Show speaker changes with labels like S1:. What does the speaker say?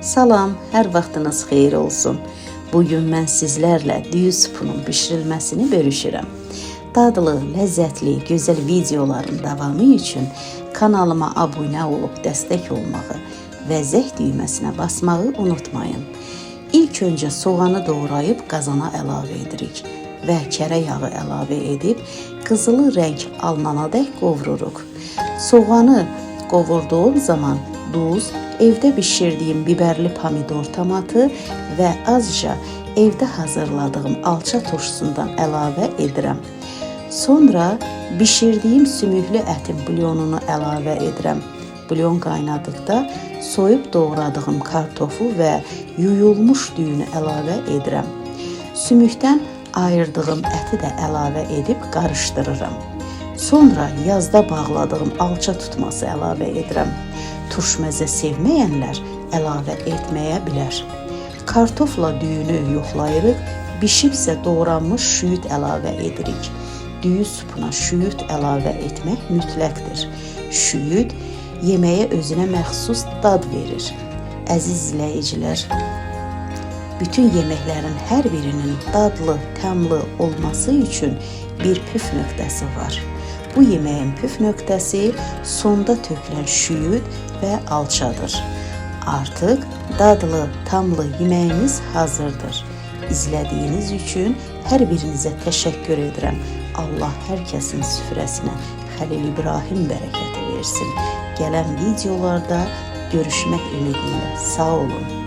S1: Salam, hər vaxtınız xeyir olsun. Bugün mən sizlərlə düyü supunun bişirilməsini bölüşürəm. Dadlı, ləzzətli, gözəl videoların davamı üçün kanalıma abunə olub dəstək olmağı və zəng düyməsinə basmağı unutmayın. İlk öncə soğanı doğrayıb qazana əlavə edirik və kərə yağı əlavə edib qızılı rəng alınanadək qovururuq. Soğanı qovurduğum zaman duz, evdə bişirdiyim biberli pomidor tomatı və azca evdə hazırladığım alça turşusundan əlavə edirəm. Sonra bişirdiyim sümüklü ətin bulyonunu əlavə edirəm. Bulyon qaynadıqda soyub doğradığım kartofu və yuyulmuş düyünü əlavə edirəm. Sümükdən ayırdığım əti də əlavə edib qarışdırıram. Sonra yazda bağladığım alça tutması əlavə edirəm. Turş məzə sevməyənlər əlavə etməyə bilər. Kartofla düyünü yoxlayırıq, bişibsə doğranmış şüyüd əlavə edirik. Düyü supuna şüyüd əlavə etmək mütləqdir. Şüyüd yeməyə özünə məxsus dad verir. Əziz izləyicilər, bütün yeməklərin hər birinin dadlı, təmli olması üçün bir püf nöqtəsi var. Bu yeməyin püf nöqtəsi sonda tökülən şüyüd və alçadır. Artıq dadlı, tamlı yeməyimiz hazırdır. İzlədiyiniz üçün hər birinizə təşəkkür edirəm. Allah hər kəsin süfrəsinə Xəlil İbrahim bərəkəti versin. Gələn videolarda görüşmək ümidi ilə sağ olun.